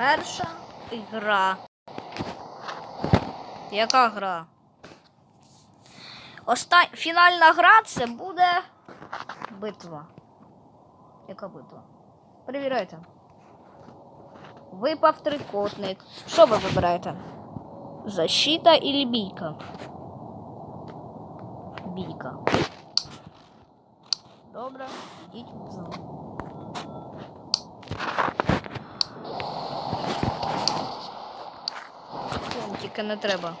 Перша гра. Яка гра? Оста... Фінальна гра це буде битва. Яка битва? Перевіряйте. Випав трикутник. Що ви вибираєте? Защита или бійка? Бійка. Добре, йдіть в зал. Тільки не треба.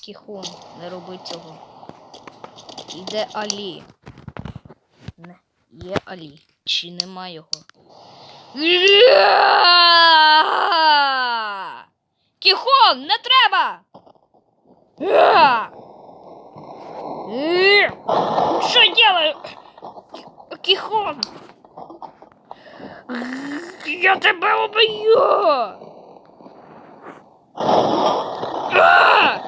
Кіхун, не роби цього. Іде Алі. Не, є Алі. Чи нема його? Кіхон, не треба! Що делаю? Кіхон! Я тебе убью! А!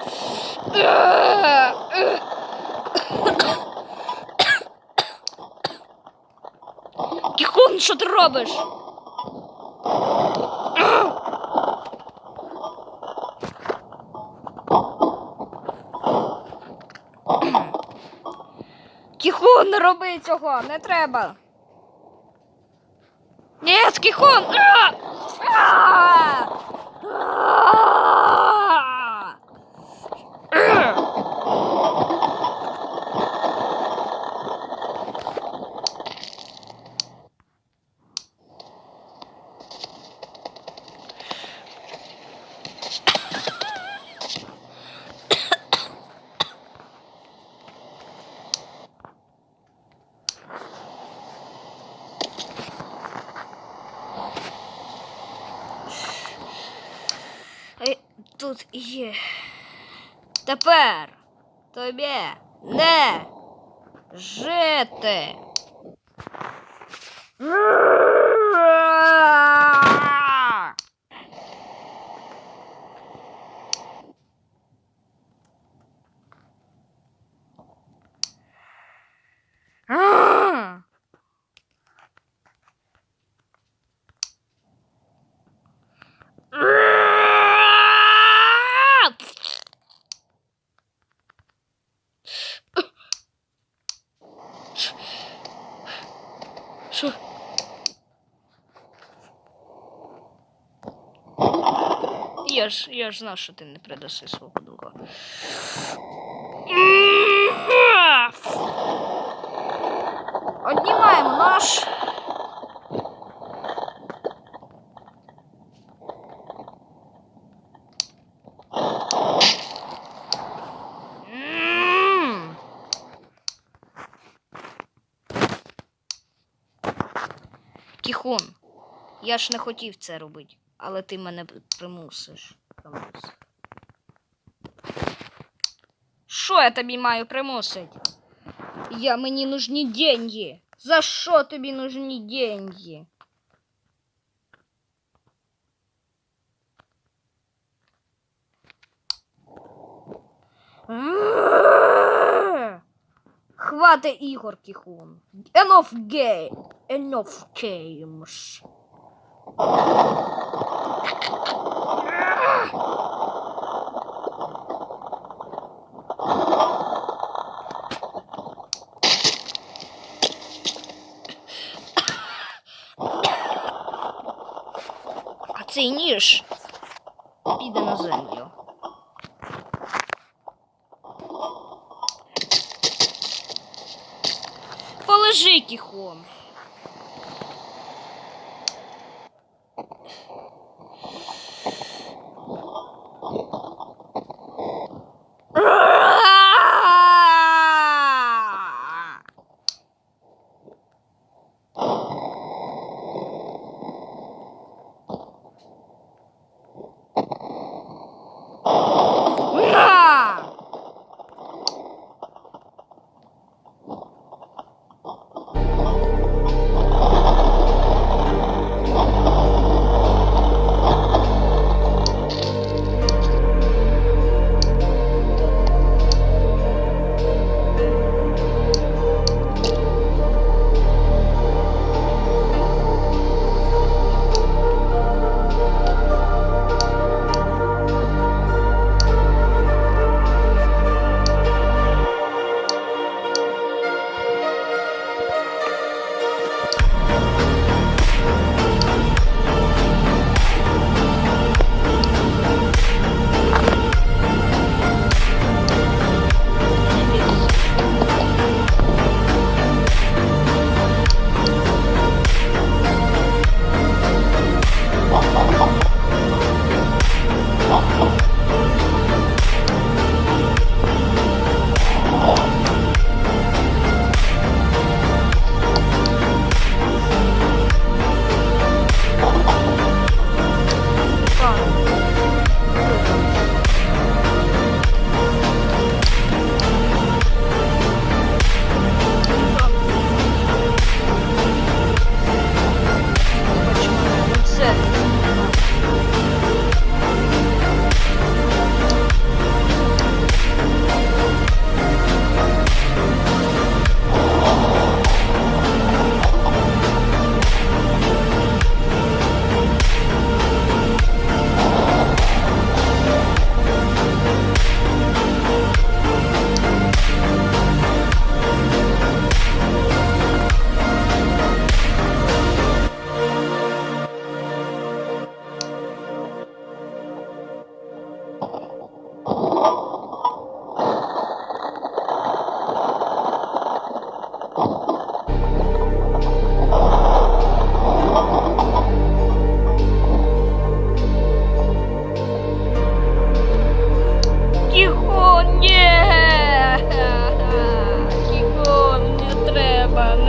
Що ти робиш? Кіхон, не роби цього, не треба. Ні, Кіхон! А! А! А! Тут є. Тепер тобі не жити. Я ж, я ж знав, що ти не придаси свого друга. Однімаємо наш. Кіхун, я ж не хотів це робити, але ти мене примусиш. Примусиш. Що я тобі маю примусити? Я мені нужні деньги. За що тобі нужні деньги? Хвати ігор, Кіхун. Enough gay. Enough games. А цей ніж піде на землю. Полежи, кіхон.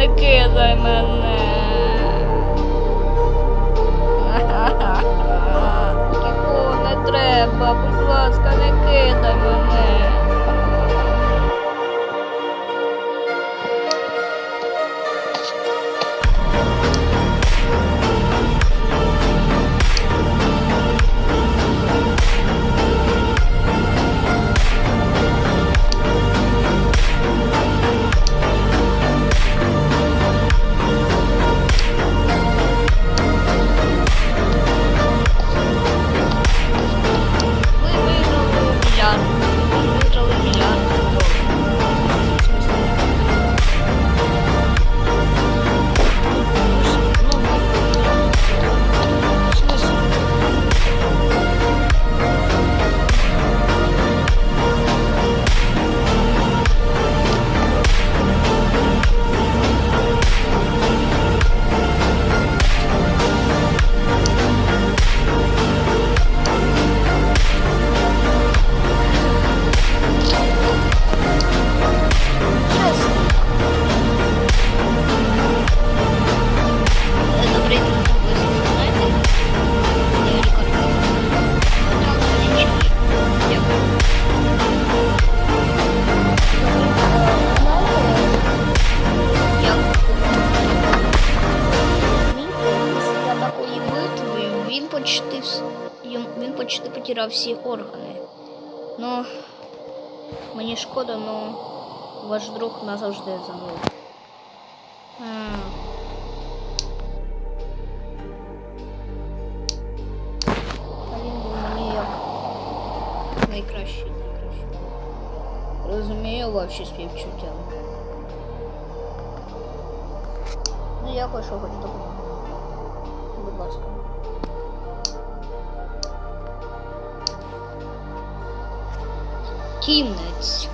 Кидай мене. Кіко, не треба, будь ласка, не кидай мене. почти потеряв всі органи. Ну, мені шкода, но ваш друг назавжди загубив. А. А він був мені як найкращий, найкращий. Розумію ваші співчуття. Ну, я хочу хоч допомогу. Будь ласка. кімнаць.